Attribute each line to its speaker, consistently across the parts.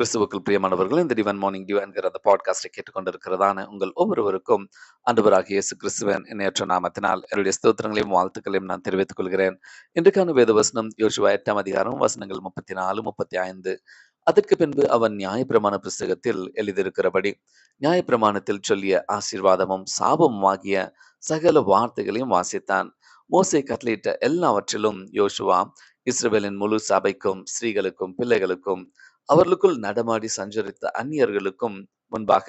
Speaker 1: கிறிஸ்துவுக்குள் பிரியமானவர்கள் இந்த டிவன் மார்னிங் டிவ் என்கிற அந்த பாட்காஸ்டை கேட்டுக்கொண்டிருக்கிறதான உங்கள் ஒவ்வொருவருக்கும் அன்பராக இயேசு கிறிஸ்துவன் எண்ணற்ற நாமத்தினால் என்னுடைய ஸ்தோத்திரங்களையும் வாழ்த்துக்களையும் நான் தெரிவித்துக் கொள்கிறேன். இன்றைக்கான வேத வசனம் யோசுவா எட்டாம் அதிகாரம் வசனங்கள் முப்பத்தி நாலு முப்பத்தி ஐந்து அதற்கு பின்பு அவன் நியாயப்பிரமாண புஸ்தகத்தில் எழுதியிருக்கிறபடி நியாயப்பிரமாணத்தில் சொல்லிய ஆசீர்வாதமும் சாபமும் ஆகிய சகல வார்த்தைகளையும் வாசித்தான். மோசை கட்டளையிட்ட எல்லாவற்றிலும் யோசுவா இஸ்ரேலின் முழு சபைக்கும் ஸ்ரீகளுக்கும் பிள்ளைகளுக்கும் அவர்களுக்குள் நடமாடி சஞ்சரித்த அந்நியர்களுக்கும் முன்பாக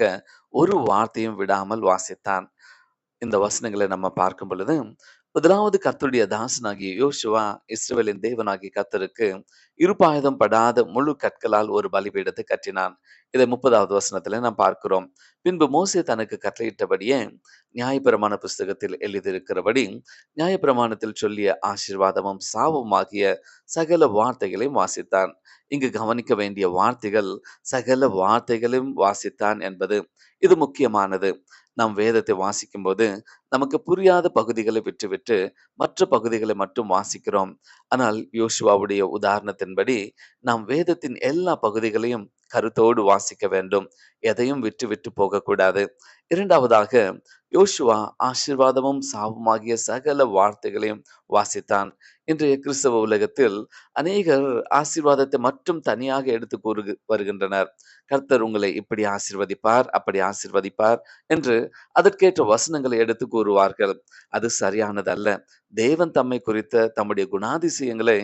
Speaker 1: ஒரு வார்த்தையும் விடாமல் வாசித்தான். இந்த வசனங்களை நம்ம பார்க்கும் பொழுது முதலாவது கத்தருடைய தாசனாகிய யோசுவா இஸ்ரேலின் தேவனாகிய கத்தருக்கு இருபாயுதம் படாத முழு கற்களால் ஒரு பலிபீடத்தை கட்டினான். இதை முப்பதாவது வசனத்துல நாம் பார்க்கிறோம். பின்பு மோசே தனக்கு கட்டளையிட்டபடியே நியாயப்பிரமாண புஸ்தகத்தில் எழுதியிருக்கிறபடி நியாயப்பிரமாணத்தில் சொல்லிய ஆசீர்வாதமும் சாபமும் ஆகிய சகல வார்த்தைகளையும் வாசித்தான். இங்கு கவனிக்க வேண்டிய வார்த்தைகள் சகல வார்த்தைகளையும் வாசித்தான் என்பது. இது முக்கியமானது. நாம் வேதத்தை வாசிக்கும் போது நமக்கு புரியாத பகுதிகளை விட்டுவிட்டு மற்ற பகுதிகளை மட்டும் வாசிக்கிறோம். ஆனால் யோசுவாவுடைய உதாரணத்தின்படி நாம் வேதத்தின் எல்லா பகுதிகளையும் கருத்தோடு வாசிக்க வேண்டும். எதையும் விட்டு விட்டு போகக்கூடாது. இரண்டாவதாக யோசுவா ஆசிர்வாதமும் சாபமாகிய சகல வார்த்தைகளையும் வாசித்தான். இன்றைய கிறிஸ்தவ உலகத்தில் அநேகர் ஆசீர்வாதத்தை மட்டும் தனியாக எடுத்து கூறு வருகின்றனர். கர்த்தர் உங்களை இப்படி ஆசிர்வதிப்பார் அப்படி ஆசிர்வதிப்பார் என்று அதற்கேற்ற வசனங்களை எடுத்து கூறுவார்கள். அது சரியானதல்ல. தேவன் தம்மை குறித்த தம்முடைய குணாதிசயங்களை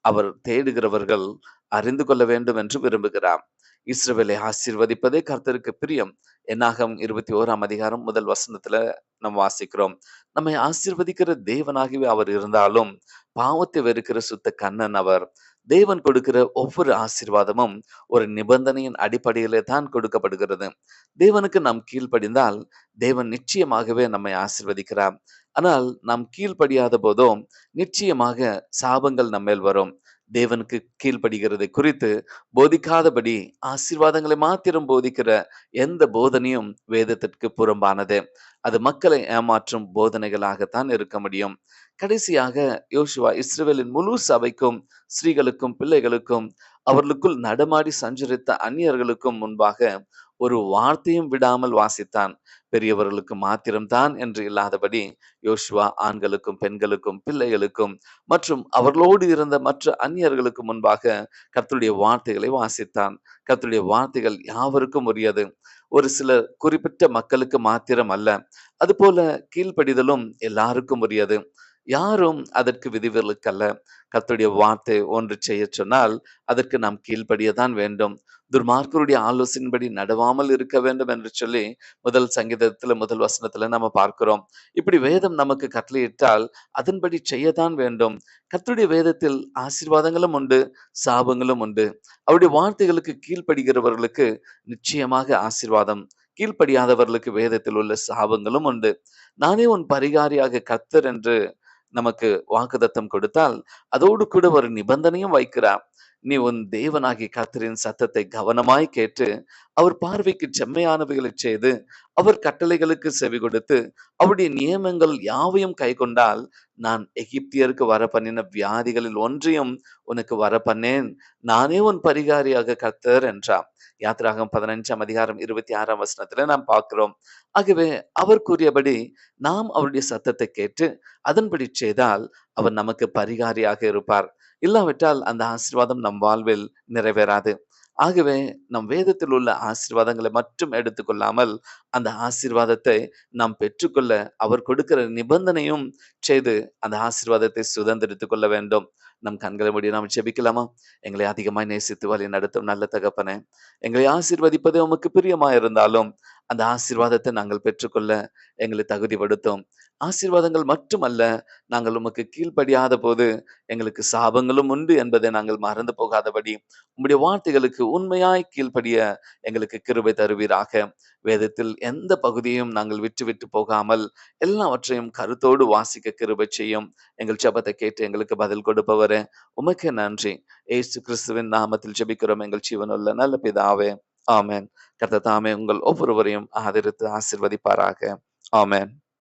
Speaker 1: அவர் தேடுகிறவர்கள் அறிந்து கொள்ள வேண்டும் என்று விரும்புகிறார். இஸ்ரவேலை ஆசீர்வதிப்பதே கர்த்தருக்கு பிரியம். என்னாகும் இருபத்தி ஓராம் அதிகாரம் முதல் வசனத்துல நம்ம வாசிக்கிறோம். நம்மை ஆசீர்வதிக்கிற தேவனாகவே அவர் இருந்தாலும் பாவத்தை வெறுக்கிற சுத்த கண்ணன் அவர். தேவன் கொடுக்கிற ஒவ்வொரு ஆசீர்வாதமும் ஒரு நிபந்தனையின் அடிப்படையிலே தான் கொடுக்கப்படுகிறது. தேவனுக்கு நாம் கீழ்ப்படிந்தால் தேவன் நிச்சயமாகவே நம்மை ஆசிர்வதிக்கிறார். ஆனால் நாம் கீழ்ப்படியாத போதோ நிச்சயமாக சாபங்கள் நம்மேல் வரும். தேவனுக்கு கீழ்ப்படுகிறது குறித்து போதிக்காதபடி ஆசீர்வாதங்களை மாத்திரம் போதிக்கிற எந்த போதனையும் வேதத்திற்கு புறம்பானது. அது மக்களை ஏமாற்றும் போதனைகளாகத்தான் இருக்க முடியும். கடைசியாக யோசுவா இஸ்ரேலின் முழு சபைக்கும் ஸ்ரீகளுக்கும் பிள்ளைகளுக்கும் அவர்களுக்குள் நடமாடி சஞ்சரித்த அந்நியர்களுக்கும் முன்பாக ஒரு வார்த்தையும் விடாமல் வாசித்தான். பெரியவர்களுக்கு மாத்திரம்தான் என்று இல்லாதபடி யோசுவா ஆண்களுக்கும் பெண்களுக்கும் பிள்ளைகளுக்கும் மற்றும் அவர்களோடு இருந்த மற்ற அந்நியர்களுக்கு முன்பாக கர்த்தருடைய வார்த்தைகளை வாசித்தான். கர்த்தருடைய வார்த்தைகள் யாவருக்கும் உரியது. ஒரு சில குறிப்பிட்ட மக்களுக்கு மாத்திரம் அல்ல. அதுபோல கீழ்ப்படிதலும் எல்லாருக்கும் உரியது. யாரும் அதற்கு விதிவிலக்கல்ல. கர்த்தருடைய வார்த்தை ஒன்று செய்ய சொன்னால் அதற்கு நாம் கீழ்ப்படியதான் வேண்டும். துர்மார்க்கருடைய ஆலோசனையின்படி நடவாமல் இருக்க வேண்டும் என்று சொல்லி முதல் சங்கீதத்துல முதல் வசனத்துல நம்ம பார்க்கிறோம். இப்படி வேதம் நமக்கு கட்டளையிட்டால் அதன்படி செய்யத்தான் வேண்டும். கர்த்தருடைய வேதத்தில் ஆசீர்வாதங்களும் உண்டு சாபங்களும் உண்டு. அவருடைய வார்த்தைகளுக்கு கீழ்ப்படுகிறவர்களுக்கு நிச்சயமாக ஆசீர்வாதம். கீழ்ப்படியாதவர்களுக்கு வேதத்தில் உள்ள சாபங்களும் உண்டு. நானே உன் பரிகாரியாக கத்தர் என்று நமக்கு வாக்குதத்தம் கொடுத்தால் அதோடு கூட ஒரு நிபந்தனையும் வைக்கிறார். நீ உன் தேவனாகி கர்த்தரின் சத்தத்தை கவனமாய் கேட்டு அவர் பார்வைக்கு செம்மையானவைகளை செய்து அவர் கட்டளைகளுக்கு செவி கொடுத்து அவருடைய நியமங்கள் யாவையும் கை கொண்டால் நான் எகிப்தியருக்கு வர பண்ணின வியாதிகளில் ஒன்றையும் உனக்கு வர பண்ணேன் நானே உன் பரிகாரியாக கத்தர் என்றார். யாத்திராகம் பதினஞ்சாம் அதிகாரம் இருபத்தி ஆறாம் வசனத்துல நாம் பார்க்கிறோம். ஆகவே அவர் கூறியபடி நாம் அவருடைய சத்தத்தை கேட்டு அதன்படி செய்தால் அவர் நமக்கு பரிகாரியாக இருப்பார். இல்லாவிட்டால் அந்த ஆசீர்வாதம் நம் வாழ்வில் நிறைவேறாது. ஆகவே நம் வேதத்தில் உள்ள ஆசீர்வாதங்களை மட்டும் எடுத்துக்கொள்ளாமல் அந்த ஆசீர்வாதத்தை நாம் பெற்றுக்கொள்ள அவர் கொடுக்கிற நிபந்தனையும் செய்து அந்த ஆசீர்வாதத்தை சுதந்திரித்துக் கொள்ள வேண்டும். நம் கண்களை முடிய நாம் ஜெபிக்கலாமா? எங்களை அதிகமாய் நேசித்து வழி நடத்தும் நல்ல தகப்பனே. எங்களை ஆசீர்வதிப்பது உமக்கு பிரியமா இருந்தாலும் அந்த ஆசீர்வாதத்தை நாங்கள் பெற்றுக்கொள்ள எங்களை தகுதிப்படுத்தும். ஆசீர்வாதங்கள் மட்டுமல்ல நாங்கள் உமக்கு கீழ்ப்படியாத போது எங்களுக்கு சாபங்களும் உண்டு என்பதை நாங்கள் மறந்து போகாதபடி உம்முடைய வார்த்தைகளுக்கு உண்மையாய் கீழ்ப்படிய எங்களுக்கு கிருபை தருவீராக. வேதத்தில் எந்த பகுதியும் நாங்கள் விட்டு விட்டு போகாமல் எல்லாவற்றையும் கருத்தோடு வாசிக்க கிருபை செய்யும். எங்கள் ஜபத்தை கேட்டு எங்களுக்கு பதில் கொடுப்பவரே உமக்கு நன்றி. ஏசு கிறிஸ்துவின் நாமத்தில் ஜெபிக்கிறோம். எங்கள் ஜீவனுள்ள நல்ல பிதாவே ஆமேன். கர்த்த தாமே உங்கள் ஒவ்வொருவரையும் ஆதரித்து ஆசிர்வதிப்பாராக. ஆமேன்.